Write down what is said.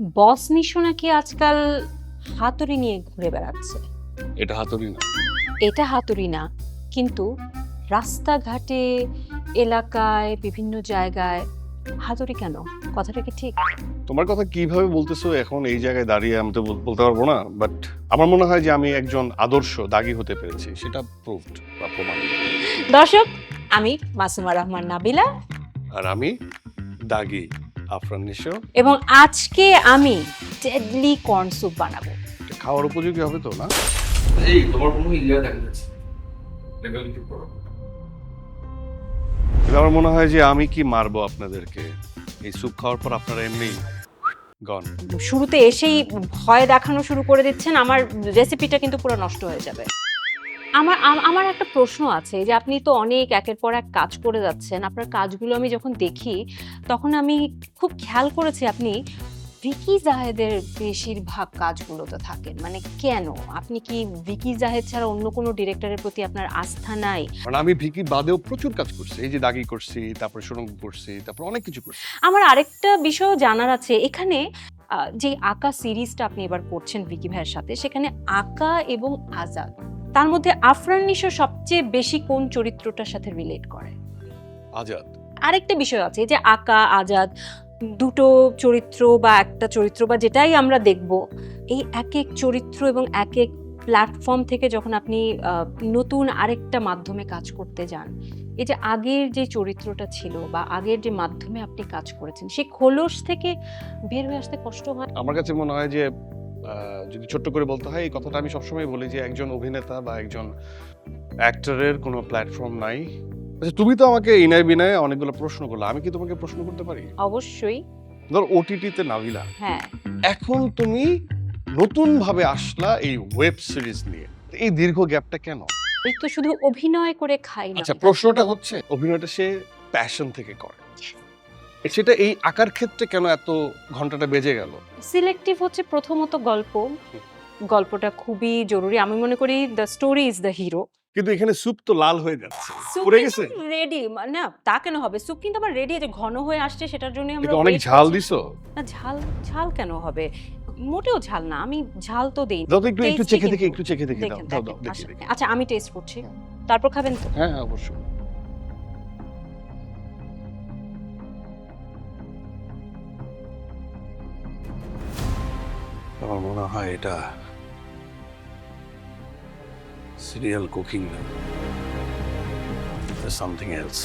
বস নিশো নাকি আজকাল হাতুড়ি নিয়ে ঘুরে বেড়াচ্ছে। এটা হাতুড়ি না। এটা হাতুড়ি না কিন্তু রাস্তাঘাটে এলাকায় বিভিন্ন জায়গায় হাতুড়ি কেন? কথাটা কি ঠিক? তোমার কথা কীভাবে বলতেছো এখন এই জায়গায় দাঁড়িয়ে আমি তো বলতে পারব না বাট আমার মনে হয় যে আমি একজন আদর্শ দাগি হতে পেরেছি সেটা প্রুভড বা প্রমাণ দর্শক আমি মাসুমা রহমান নাবিলা। আর আমি দাগি। আফরান নিশো এবং আজকে আমি ডেডলি কর্ন স্যুপ বানাবো। খাওয়ার উপযোগী হবে তো না? এই তোমার কোনো ইলিয়া দেখা যাচ্ছে? লেভেল কি করো? আমার মনে হয় যে আমি কি মারবো আপনাদেরকে? এই স্যুপ খাওয়ার পর আপনারা এমনি গন শুরুতে এসেই ভয় দেখানো শুরু করে দিচ্ছেন আমার রেসিপিটা কিন্তু পুরো নষ্ট হয়ে যাবে। আমার আমার একটা প্রশ্ন আছে যে আপনি তো অনেক একের পর এক কাজ করে যাচ্ছেন। আপনার কাজগুলো আমি যখন দেখি তখন আমি খুব খেয়াল করেছি আপনি ভিকি জাহেদের বেশিরভাগ কাজগুলোতে থাকেন। মানে কেন? আপনি কি ভিকি জাহেদ ছাড়া অন্য কোনো ডিরেক্টরের প্রতি আপনার আস্থা নাই? কারণ আমি ভিকি বাদেও প্রচুর কাজ করছি। এই যে দাগি করছি তারপর সুরঙ্গ করছি তারপর অনেক কিছু করছি। আমার আরেকটা বিষয় জানার আছে। এখানে যে আঁকা সিরিজটা আপনি এবার করছেন ভিকি ভাইয়ের সাথে সেখানে আঁকা এবং আজাদ। তার মধ্যে আফরান নিশো সবচেয়ে বেশি কোন চরিত্রটার সাথে রিলেট করে? আজাদ। আরেকটা বিষয় আছে যে আঁকা আজাদ দুটো চরিত্র বা একটা চরিত্র বা যেটাই আমরা দেখব এই এক এক চরিত্র এবং এক এক প্ল্যাটফর্ম থেকে যখন আপনি নতুন আরেকটা মাধ্যমে কাজ করতে যান এই যে আগের যে চরিত্রটা ছিল বা আগের যে মাধ্যমে আপনি কাজ করেছেন সেই খোলস থেকে বের হয়ে আসতে কষ্ট হয়? আমার কাছে মনে হয় যে যদি ছোট্ট করে বলতে হয় এই কথাটা আমি সবসময় বলি যে একজন অভিনেতা বা একজন অ্যাক্টরের কোনো প্ল্যাটফর্ম নাই। আচ্ছা তুমি তো আমাকে ইনায় বিনায় অনেকগুলো প্রশ্ন করলে। আমি কি তোমাকে প্রশ্ন করতে পারি? অবশ্যই। ধর ওটিটিতে নাভিলা হ্যাঁ। এখন তুমি নতুন ভাবে আসলা এই ওয়েব সিরিজ নিয়ে। এই দীর্ঘ গ্যাপটা কেন? এই তো শুধু অভিনয় করে খাই না। আচ্ছা প্রশ্নটা হচ্ছে অভিনয়টা সে প্যাশন থেকে করে। সেটা এই আকার ক্ষেত্রে কেন এত ঘন্টাটা বেজে গেল? সিলেক্টিভ হচ্ছে প্রথমত গল্প। গল্পটা খুবই জরুরি। আমি মনে করি the story is the hero কিন্তু এখানে স্যুপ তো লাল হয়ে যাচ্ছে। পুড়ে গেছে? রেডি না তা কেন হবে? স্যুপ কিন্তু আমার রেডি আছে ঘন হয়ে আসছে সেটার জন্য আমরা অনেক ঝাল দিছো? না ঝাল ঝাল কেন হবে? মোটেও ঝাল না আমি ঝাল তো দেই দাও একটু একটু চেখে দেখে। একটু চেখে দেখে দাও দাও আচ্ছা, দেখি আচ্ছা আমি টেস্ট করছি। তারপর খাবেন তো? হ্যাঁ হ্যাঁ অবশ্যই। আমার মনে হয় এটা সিরিয়াল কুকিং না। Something else